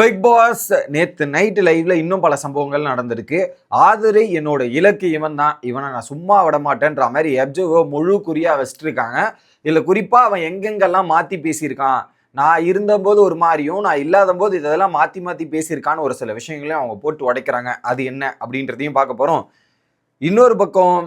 Big pass நேற்று night லைவ்ல இன்னும் பல சம்பவங்கள் நடந்திருக்கு. ஆதரை என்னோட இலக்கு இவன் தான். இவனை நான் சும்மா விட மாட்டேன்ற மாதிரி எப்ஜோ முழு குறியா வச்சிருக்காங்க. இதில் குறிப்பாக அவன் எங்கெங்கெல்லாம் மாற்றி பேசியிருக்கான்? நான் இருந்தபோது ஒரு மாதிரியும் நான் இல்லாத போது இதெல்லாம் மாற்றி மாற்றி பேசியிருக்கான்னு ஒரு சில விஷயங்களையும் அவங்க போட்டு உடைக்கிறாங்க. அது என்ன அப்படின்றதையும் பார்க்க போகிறோம் இன்னொரு பக்கம்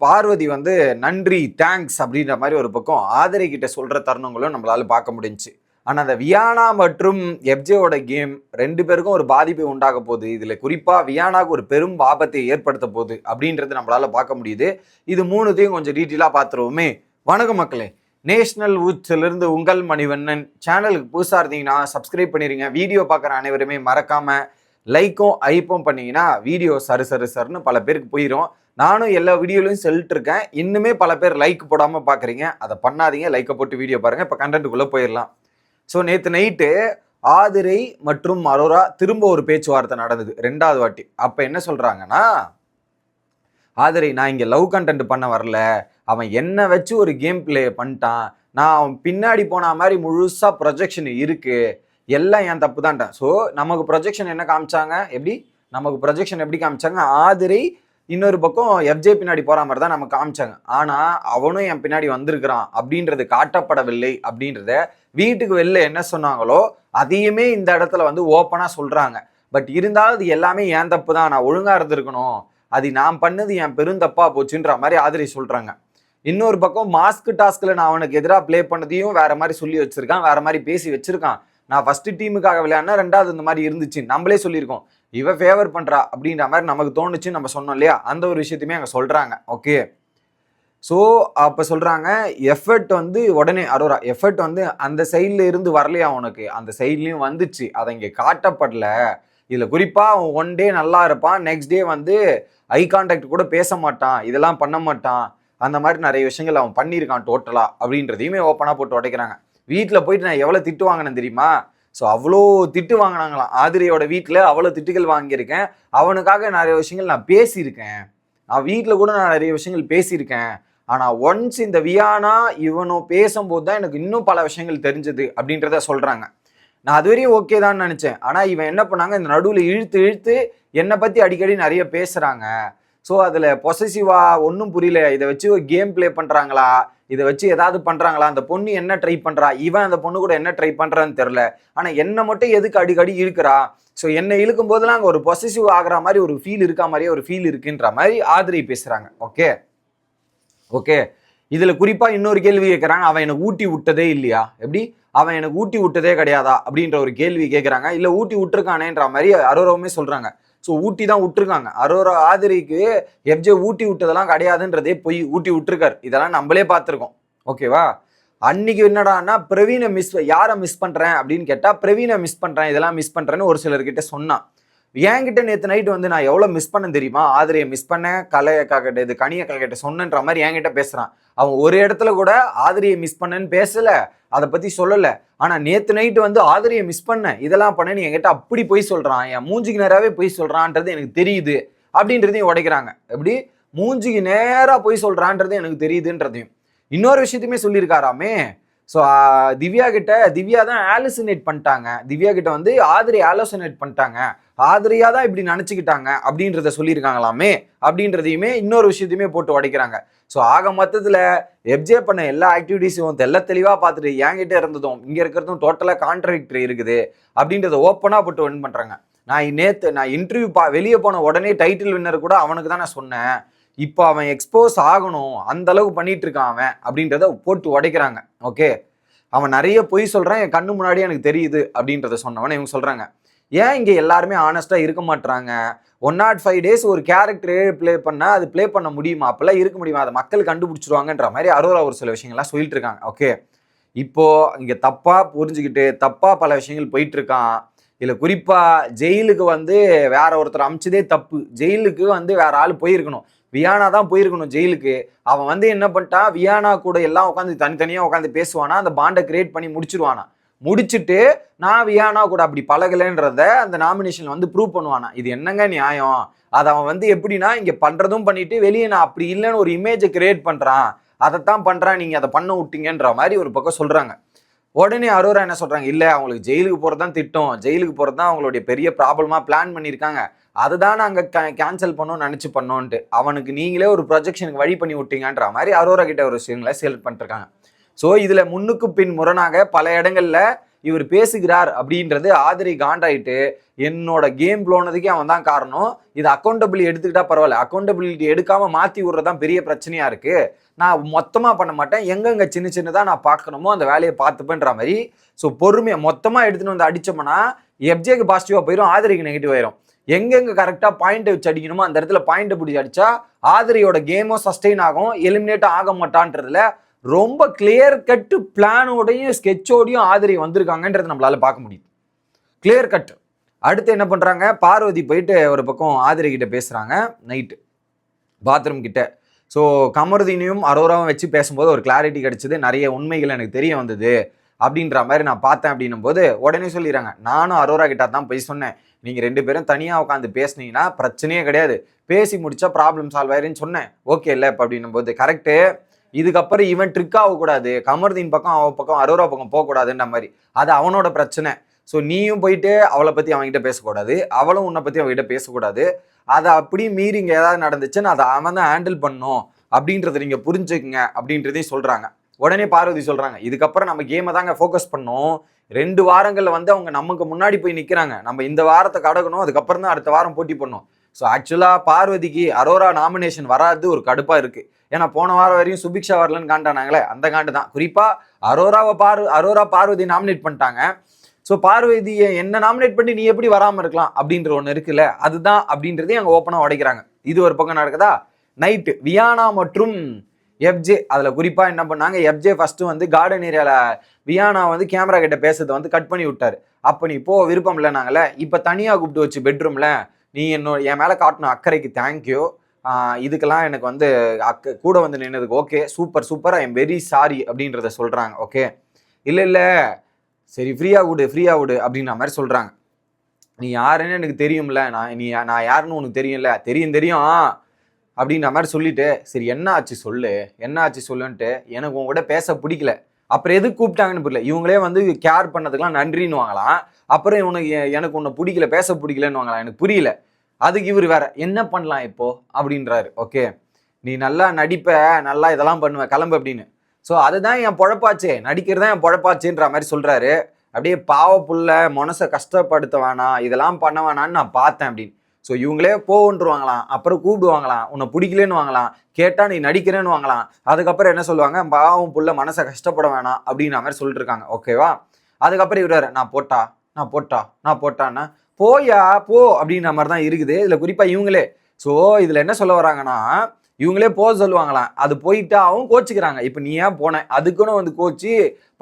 பார்வதி வந்து நன்றி தேங்க்ஸ் அப்படின்ற மாதிரி ஒரு பக்கம் ஆதரை கிட்ட சொல்கிற தருணங்களும் நம்மளால பார்க்க முடிஞ்சுச்சு. ஆனால் அந்த வியானா மற்றும் எப்ஜேவோட கேம் ரெண்டு பேருக்கும் ஒரு பாதிப்பை உண்டாக போகுது. இதில் குறிப்பாக வியானாவுக்கு ஒரு பெரும் ஆபத்தை ஏற்படுத்த போகுது அப்படின்றது நம்மளால் பார்க்க முடியுது. இது மூணுத்தையும் கொஞ்சம் டீட்டெயிலாக பார்த்துருவோமே. வணக்கம் மக்களே. நேஷனல் இருந்து உங்கள் மணிவண்ணன் சேனலுக்கு புதுசாக இருந்தீங்கன்னா சப்ஸ்கிரைப் பண்ணிடுங்க வீடியோ பார்க்குற அனைவருமே மறக்காமல் லைக்கும் ஐப்பும் பண்ணிங்கன்னா வீடியோ சரு சரு சருன்னு பல பேருக்கு போயிடும் நானும் எல்லா வீடியோலையும் சொல்லிட்டு இருக்கேன். இன்னுமே பல பேர் லைக் போடாமல் பார்க்குறீங்க. அதை பண்ணாதீங்க. லைக்கை போட்டு வீடியோ பாருங்கள் இப்போ கண்டென்ட்டுக்குள்ளே போயிடலாம். ஸோ நேற்று நைட்டு ஆதிரை மற்றும் அரோரா திரும்ப ஒரு பேச்சுவார்த்தை நடந்தது ரெண்டாவது வாட்டி. அப்போ என்ன சொல்கிறாங்கன்னா ஆதிரை நான் இங்கே லவ் கண்டென்ட் பண்ண வரல. அவன் என்ன வச்சு ஒரு கேம் ப்ளே பண்ணிட்டான்? நான் அவன் பின்னாடி போன மாதிரி முழுசாக ப்ரொஜெக்ஷன் இருக்குது எல்லாம் என் தப்பு தான்ட்டான் ஸோ நமக்கு ப்ரொஜெக்ஷன் என்ன காமிச்சாங்க? எப்படி? நமக்கு ப்ரொஜெக்ஷன் எப்படி காமிச்சாங்க? ஆதிரை இன்னொரு பக்கம் எஃப்ஜே பின்னாடி போகிற மாதிரி தான் நமக்கு காமிச்சாங்க. ஆனால் அவனும் என் பின்னாடி வந்திருக்கிறான் அப்படின்றது காட்டப்படவில்லை அப்படின்றத வீட்டுக்கு வெளில என்ன சொன்னாங்களோ அதையுமே இந்த இடத்துல வந்து ஓப்பனாக சொல்கிறாங்க பட் இருந்தாலும் அது எல்லாமே என் தப்பு தான். நான் ஒழுங்காக இருந்திருக்கணும். அது நான் பண்ணது என் பெருந்தப்பா போச்சுன்ற மாதிரி ஆதரி சொல்கிறாங்க இன்னொரு பக்கம் மாஸ்க் டாஸ்கில் நான் அவனுக்கு எதிராக ப்ளே பண்ணதையும் வேற மாதிரி சொல்லி வச்சிருக்கான். வேற மாதிரி பேசி வச்சிருக்கான். நான் ஃபர்ஸ்ட் டீமுக்காக விளையாடினா ரெண்டாவது இந்த மாதிரி இருந்துச்சு. நம்மளே சொல்லியிருக்கோம். இவ ஃபேவர் பண்ணுறா அப்படின்ற மாதிரி நமக்கு தோணுச்சு நம்ம சொன்னோம் இல்லையா? அந்த ஒரு விஷயத்தையுமே அங்கே சொல்கிறாங்க ஓகே ஸோ அப்போ சொல்கிறாங்க எஃபர்ட் வந்து உடனே அரோரா எஃபர்ட் வந்து அந்த சைடில் இருந்து வரலையா உனக்கு? அந்த சைட்லேயும் வந்துச்சு. அதை இங்கே காட்டப்படல. இதில் குறிப்பாக அவன் ஒன் டே நல்லா இருப்பான். நெக்ஸ்ட் டே வந்து ஐ கான்டாக்ட் கூட பேச மாட்டான். இதெல்லாம் பண்ண மாட்டான். அந்த மாதிரி நிறைய விஷயங்கள் அவன் பண்ணியிருக்கான் டோட்டலாக அப்படின்றதையுமே ஓப்பனாக போட்டு உடைக்கிறாங்க. வீட்டில் போயிட்டு நான் எவ்வளோ திட்டு வாங்கினேன் தெரியுமா? ஸோ அவ்வளோ திட்டு வாங்கினாங்களாம். ஆதிரியோட வீட்டில் அவ்வளோ திட்டுகள் வாங்கியிருக்கேன். அவனுக்காக நிறைய விஷயங்கள் நான் பேசியிருக்கேன். நான் வீட்டில் கூட நான் நிறைய விஷயங்கள் பேசியிருக்கேன். ஆனால் ஒன்ஸ் இந்த வியானா இவனும் பேசும்போது தான் எனக்கு இன்னும் பல விஷயங்கள் தெரிஞ்சது அப்படின்றத சொல்கிறாங்க நான் அது வரையும் ஓகே தான் நினச்சேன். ஆனால் இவன் என்ன பண்ணாங்க? இந்த நடுவில் இழுத்து இழுத்து என்னை பற்றி அடிக்கடி நிறைய பேசுகிறாங்க ஸோ அதில் பொசசிவாக ஒன்றும் புரியல. இதை வச்சு ஒரு கேம் ப்ளே பண்ணுறாங்களா இதை வச்சு ஏதாவது பண்ணுறாங்களா அந்த பொண்ணு என்ன ட்ரை பண்ணுறா இவன் அந்த பொண்ணு கூட என்ன ட்ரை பண்ணுறான்னு தெரில ஆனால் என்னை மட்டும் எதுக்கு அடிக்கடி இழுக்கிறா? ஸோ என்னை இழுக்கும் போதெல்லாம் அங்கே ஒரு பொசிசிவ் ஆகிற மாதிரி ஒரு ஃபீல் இருக்கா மாதிரியே ஒரு ஃபீல் இருக்குன்ற மாதிரி ஆதரி பேசுகிறாங்க ஓகே ஓகே இதில் குறிப்பாக இன்னொரு கேள்வி கேட்குறாங்க அவன் எனக்கு ஊட்டி விட்டதே இல்லையா? எப்படி? அவன் எனக்கு ஊட்டி விட்டதே கிடையாதா? அப்படின்ற ஒரு கேள்வி கேட்குறாங்க இல்லை ஊட்டி விட்டுருக்கானேன்ற மாதிரி அரோராவுமே சொல்கிறாங்க ஸோ ஊட்டி தான் விட்டுருக்காங்க. அரோரா ஆதிரிக்கு எஃப்ஜே ஊட்டி விட்டதெல்லாம் கிடையாதுன்றதே போய். ஊட்டி விட்டுருக்காரு. இதெல்லாம் நம்மளே பார்த்துருக்கோம். ஓகேவா அன்னைக்கு என்னடான்னா பிரவீனை மிஸ் யாரை மிஸ் பண்ணுறேன் அப்படின்னு கேட்டால் பிரவீனை மிஸ் பண்ணுறேன் இதெல்லாம் மிஸ் பண்ணுறேன்னு ஒரு சிலர்கிட்ட சொன்னான். என்கிட்ட நேற்று நைட்டு வந்து நான் எவ்வளோ மிஸ் பண்ண தெரியுமா? ஆதிரியை மிஸ் பண்ணேன் கலையக்கா கிட்ட இது கனியக்கா கிட்ட சொன்னன்ற மாதிரி என்கிட்ட பேசுகிறான் அவன் ஒரு இடத்துல கூட ஆதிரியை மிஸ் பண்ணேன்னு பேசலை. அதை பற்றி சொல்லலை. ஆனால் நேற்று நைட்டு வந்து ஆதிரியை மிஸ் பண்ணேன் இதெல்லாம் பண்ணேன்னு என்கிட்ட அப்படி போய் சொல்கிறான் என் மூஞ்சிக்கு நேராகவே போய் சொல்கிறான்றது எனக்கு தெரியுது. அப்படின்றதையும் உடைக்கிறாங்க. எப்படி? மூஞ்சிக்கு நேராக போய் சொல்கிறான்றது எனக்கு தெரியுதுன்றதையும். இன்னொரு விஷயத்தையுமே சொல்லியிருக்காராமே. ஸோ திவ்யா கிட்ட திவ்யா தான் ஆலோசனேட் பண்ணிட்டாங்க. திவ்யா கிட்ட வந்து ஆதிரி ஆலோசனேட் பண்ணிட்டாங்க. ஆதிரியா தான் இப்படி நினச்சிக்கிட்டாங்க அப்படின்றத சொல்லியிருக்காங்களாமே அப்படின்றதையுமே இன்னொரு விஷயத்தையுமே போட்டு உடைக்கிறாங்க. ஸோ ஆக மொத்தத்தில் எப்ஜே பண்ண எல்லா ஆக்டிவிட்டீஸும் தெல்ல தெளிவாக பார்த்துட்டு என்கிட்ட இருந்ததும் இங்கே இருக்கிறதும் டோட்டலாக கான்ட்ராக்டர் இருக்குது அப்படின்றத ஓப்பனாக போட்டு வின் பண்ணுறாங்க நான் நேற்று நான் இன்டர்வியூ பா வெளியே போன உடனே டைட்டில் வின்னர் கூட அவனுக்கு தான் நான் சொன்னேன். இப்போ அவன் எக்ஸ்போஸ் ஆகணும் அந்த அளவுக்கு பண்ணிட்டு இருக்கான் அவன் அப்படின்றத போட்டு உடைக்கிறாங்க. ஓகே அவன் நிறைய பொய் சொல்கிறான் என் கண்ணு முன்னாடி எனக்கு தெரியுது அப்படின்றத சொன்னவன் இவங்க சொல்கிறாங்க ஏன் இங்கே எல்லாருமே ஆனஸ்டாக இருக்க மாட்டாங்க ஒன் நாட் ஃபைவ் டேஸ் ஒரு கேரக்டரே ப்ளே பண்ணால் அது ப்ளே பண்ண முடியுமா? அப்போல்லாம் இருக்க முடியுமா? அதை மக்கள் கண்டுபிடிச்சிருவாங்கன்ற மாதிரி அரோரா ஒரு சில விஷயங்கள்லாம் சொல்லிட்டு இருக்காங்க ஓகே இப்போது இங்கே தப்பாக புரிஞ்சுக்கிட்டு தப்பாக பல விஷயங்கள் போயிட்டுருக்கான். இதில் குறிப்பாக ஜெயிலுக்கு வந்து வேற ஒருத்தர் அமிச்சதே தப்பு. ஜெயிலுக்கு வந்து வேற ஆள் போயிருக்கணும். வியானா தான் போயிருக்கணும் ஜெயிலுக்கு. அவன் வந்து என்ன பண்ணிட்டான்? வியானா கூட எல்லாம் உட்காந்து தனித்தனியாக உட்காந்து பேசுவானா? அந்த பாண்டை கிரியேட் பண்ணி முடிச்சிருவானா? முடிச்சுட்டு நான் வியானா கூட அப்படி பழகலைன்றத அந்த நாமினேஷன் வந்து ப்ரூவ் பண்ணுவானா? இது என்னங்க நியாயம்? அதை அவன் வந்து எப்படின்னா இங்கே பண்ணுறதும் பண்ணிட்டு வெளியே நான் அப்படி இல்லைன்னு ஒரு இமேஜை கிரியேட் பண்ணுறான் அதைத்தான் பண்ணுறான் நீங்கள் அதை பண்ண விட்டீங்கன்ற மாதிரி ஒரு பக்கம் சொல்கிறாங்க உடனே அரோரா என்ன சொல்கிறாங்க இல்லை அவங்களுக்கு ஜெயிலுக்கு போகிறது தான் திட்டம். ஜெயிலுக்கு போகிறது தான் அவங்களுடைய பெரிய ப்ராப்ளமாக பிளான் பண்ணியிருக்காங்க. அதுதான் கே கேன்சல் பண்ணோம் நினச்சி பண்ணோன்ட்டு. அவனுக்கு நீங்களே ஒரு ப்ரொஜெக்ஷனுக்கு வழி பண்ணி விட்டீங்கன்ற மாதிரி அரோரா கிட்ட ஒரு விஷயங்களை செலக்ட் பண்ணிருக்காங்க ஸோ இதில் முன்னுக்கு பின் முரணாக பல இடங்களில் இவர் பேசுகிறார் அப்படின்றது ஆதரி காண்டாயிட்டு என்னோட கேம் போனதுக்கே அவன் தான் காரணம். இது அக்கௌண்டபிலிட்டி எடுத்துக்கிட்டா பரவாயில்ல. அக்கௌண்டபிலிட்டி எடுக்காமல் மாற்றி விடுறதான் பெரிய பிரச்சனையா இருக்கு. நான் மொத்தமாக பண்ண மாட்டேன். எங்கெங்க சின்ன சின்னதாக நான் பார்க்கணுமோ அந்த வேலையை பார்த்துப்பேன்ற மாதிரி. ஸோ பொறுமையை மொத்தமாக எடுத்துன்னு வந்து அடித்தோம்னா எப்ஜேக்கு பாசிட்டிவாக போயிடும் ஆதரிக்கு நெகட்டிவ் ஆயிரும். எங்கெங்க கரெக்டாக பாயிண்ட்டை வச்சு அடிக்கணுமோ அந்த இடத்துல பாயிண்ட்டை பிடிச்சி அடிச்சா ஆதரியோட கேமும் சஸ்டெயின் ஆகும் எலிமினேட்டும் ஆக மாட்டான்றதுல ரொம்ப கிளியர் கட்டு பிளானோடையும் ஸ்கெட்சோடையும் ஆதிரி வந்திருக்காங்கன்றது நம்மளால பார்க்க முடியுது. கிளியர் கட் அடுத்து என்ன பண்ணுறாங்க பார்வதி போயிட்டு ஒரு பக்கம் ஆதிரி கிட்ட பேசுகிறாங்க நைட்டு பாத்ரூம் கிட்ட. ஸோ கமருதீனையும் அரோராவும் வச்சு பேசும்போது ஒரு கிளாரிட்டி கிடைச்சது. நிறைய உண்மைகள் எனக்கு தெரிய வந்தது அப்படின்ற மாதிரி நான் பார்த்தேன் அப்படின்னும் போது உடனே சொல்லிடுறாங்க. நானும் அரோரா கிட்ட தான் போய் சொன்னேன். நீங்கள் ரெண்டு பேரும் தனியாக உட்காந்து பேசுனீங்கன்னா பிரச்சனையே கிடையாது. பேசி முடிச்சா ப்ராப்ளம் சால்வ் ஆயிருன்னு சொன்னேன். ஓகே இல்லை இப்போ அப்படின்னும் போது கரெக்டு இதுக்கப்புறம் இவன் ட்ரிக் ஆகக்கூடாது. கமர்தீன் பக்கம் அவ பக்கம் அரோரா பக்கம் போகக்கூடாதுன்ற மாதிரி. அது அவனோட பிரச்சனை. ஸோ நீயும் போயிட்டு அவளை பற்றி அவன்கிட்ட பேசக்கூடாது. அவளும் உன்னை பற்றி அவன்கிட்ட பேசக்கூடாது. அதை அப்படியே மீறி இங்கே ஏதாவது நடந்துச்சுன்னு அதை அவன் தான் ஹேண்டில் பண்ணும். அப்படின்றத நீங்கள் புரிஞ்சுக்குங்க அப்படின்றதையும் சொல்கிறாங்க உடனே பார்வதி சொல்கிறாங்க இதுக்கப்புறம் நம்ம கேமை தாங்க ஃபோக்கஸ் பண்ணோம். ரெண்டு வாரங்களில் வந்து அவங்க நமக்கு முன்னாடி போய் நிற்கிறாங்க நம்ம இந்த வாரத்தை கடக்கணும். அதுக்கப்புறம் தான் அடுத்த வாரம் போட்டி பண்ணோம் ஸோ ஆக்சுவலாக பார்வதிக்கு அரோரா நாமினேஷன் வராது ஒரு கடுப்பாக இருக்குது ஏன்னா போன வாரம் வரையும் சுபிக்ஷா வரலன்னு காண்டானாங்களே அந்த காண்டு தான். குறிப்பாக அரோராவை பார் அரோரா பார்வதி நாமினேட் பண்ணிட்டாங்க. ஸோ பார்வதியை என்ன நாமினேட் பண்ணி நீ எப்படி வராமல் இருக்கலாம் அப்படின்ற ஒன்று இருக்குல்ல அதுதான் அப்படின்றதையும் அங்கே ஓப்பனாக உடைக்கிறாங்க. இது ஒரு பக்கம் நடக்குதா? நைட்டு வியானா மற்றும் எஃப்ஜே அதில் குறிப்பாக என்ன பண்ணாங்க? எஃப்ஜே ஃபஸ்ட்டு வந்து கார்டன் ஏரியாவில் வியானா வந்து கேமரா கிட்ட பேசுறதை வந்து கட் பண்ணி விட்டார். அப்போ நீ போ விருப்பம் இல்லைனாங்களே இப்போ தனியாக கூப்பிட்டு வச்சு பெட்ரூமில் நீ என்னோட என் மேலே காட்டணும் அக்கறைக்கு தேங்க்யூ இதுக்கெல்லாம் எனக்கு வந்து அக்க கூட வந்து நின்னதுக்கு okay super super I am very sorry அப்படின்றத சொல்கிறாங்க ஓகே இல்லை இல்லை. சரி ஃப்ரீயாக விடு ஃப்ரீயாக விடு அப்படின்ற மாதிரி சொல்கிறாங்க நீ யாருன்னு எனக்கு தெரியும்ல. நான் நீ நான் யாருன்னு உனக்கு தெரியும்ல. தெரியும் தெரியும். அப்படின்ற மாதிரி சொல்லிட்டு சரி என்ன ஆச்சு சொல்லு? என்ன ஆச்சு சொல்லுன்ட்டு எனக்கு உன் கூட பேச பிடிக்கல. அப்புறம் எதுக்கு கூப்பிட்டாங்கன்னு புரியல. இவங்களே வந்து கேர் பண்ணதுக்கெல்லாம் நன்றின்னு வாங்கலாம் அப்புறம் இவனுக்கு எனக்கு உன்னை பிடிக்கல பேச பிடிக்கலன்னு வாங்கலாம் எனக்கு புரியல. அதுக்கு இவர் வேற என்ன பண்ணலாம் இப்போ? அப்படின்றாரு. ஓகே நீ நல்லா நடிப்ப நல்லா இதெல்லாம் பண்ணுவ கிளம்பு அப்படின்னு. ஸோ அதுதான் என் பொழப்பாச்சே. நடிக்கிறது தான் என் பொழப்பாச்சேன்ற மாதிரி சொல்றாரு. அப்படியே பாவ புள்ள மனசை கஷ்டப்படுத்த வேணாம் இதெல்லாம் பண்ண வேணாம்னு நான் பார்த்தேன் அப்படின்னு. ஸோ இவங்களே போன்றுவாங்களாம் அப்புறம் கூப்பிடுவாங்களாம். உன்னை பிடிக்கலன்னு வாங்கலாம். கேட்டால் நீ நடிக்கிறேன்னு வாங்கலாம். அதுக்கப்புறம் என்ன சொல்லுவாங்க? பாவம் புள்ள மனசை கஷ்டப்பட வேணாம். அப்படின்ற மாதிரி சொல்லிட்டு இருக்காங்க ஓகேவா அதுக்கப்புறம் இவரு நான் போட்டா? நான் போட்டா? நான் போட்டான்னா? போயா போ. அப்படின்ற மாதிரி தான் இருக்குது. இதில் குறிப்பாக இவங்களே. ஸோ இதில் என்ன சொல்ல வராங்கன்னா இவங்களே போக சொல்லுவாங்களாம். அது போயிட்டாவும் கோச்சிக்கிறாங்க. இப்போ நீ ஏன் போன? அதுக்குன்னு வந்து கோச்சு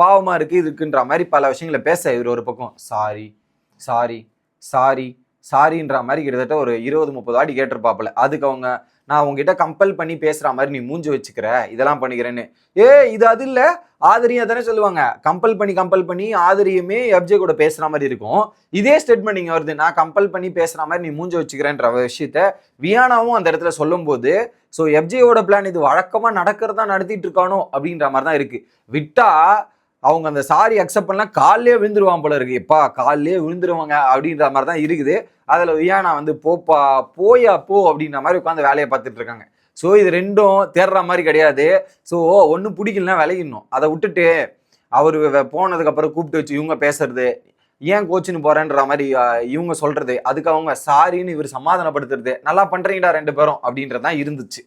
பாவமாக இருக்குது இருக்குன்ற மாதிரி பல விஷயங்களை பேச இவர் ஒரு பக்கம். சாரி சாரி சாரி சாரின்ற மாதிரி கிட்டத்தட்ட ஒரு இருபது முப்பது வாட்டி கேட்டிருப்பாப்புல. அதுக்கு அவங்க நான் உங்ககிட்ட கம்பல் பண்ணி பேசுகிற மாதிரி நீ மூஞ்சி வச்சுக்கிற இதெல்லாம் பண்ணிக்கிறேன்னு. ஏ இது அது இல்லை. ஆதரியா தானே சொல்லுவாங்க. கம்பல் பண்ணி கம்பல் பண்ணி ஆதரியுமே எப்ஜே கூட பேசுகிற மாதிரி இருக்கும். இதே ஸ்டேட்மெண்ட் இங்கே வருது. நான் கம்பல் பண்ணி பேசுகிற மாதிரி நீ மூஞ்சி வச்சுக்கிறேன்ற விஷயத்த வியானாவும் அந்த இடத்துல சொல்லும்போது ஸோ எஃப்ஜேயோட பிளான் இது வழக்கமாக நடக்கிறதா நடத்திட்டு இருக்கானோ? அப்படின்ற மாதிரி தான் இருக்குது விட்டா அவங்க அந்த சாரி அக்செப்ட் பண்ணலாம் காலிலே விழுந்துருவான் போல இருக்கு. எப்பா காலிலே விழுந்துருவாங்க அப்படின்ற மாதிரி தான் இருக்குது. அதில் வியானா வந்து போப்பா போயா போ அப்படின்ற மாதிரி உட்காந்து வேலையை பார்த்துட்டு இருக்காங்க. ஸோ இது ரெண்டும் தேடுற மாதிரி கிடையாது. ஸோ ஒன்றும் பிடிக்கலனா விளையிடணும் அதை விட்டுட்டு அவர் போனதுக்கப்புறம் கூப்பிட்டு வச்சு இவங்க பேசுறது ஏன் கோச்சின்னு போறேன்ற மாதிரி இவங்க சொல்றது அதுக்கு அவங்க சாரின்னு இவர் சமாதானப்படுத்துறது நல்லா பண்றீங்கடா ரெண்டு பேரும்? அப்படின்றது தான் இருந்துச்சு.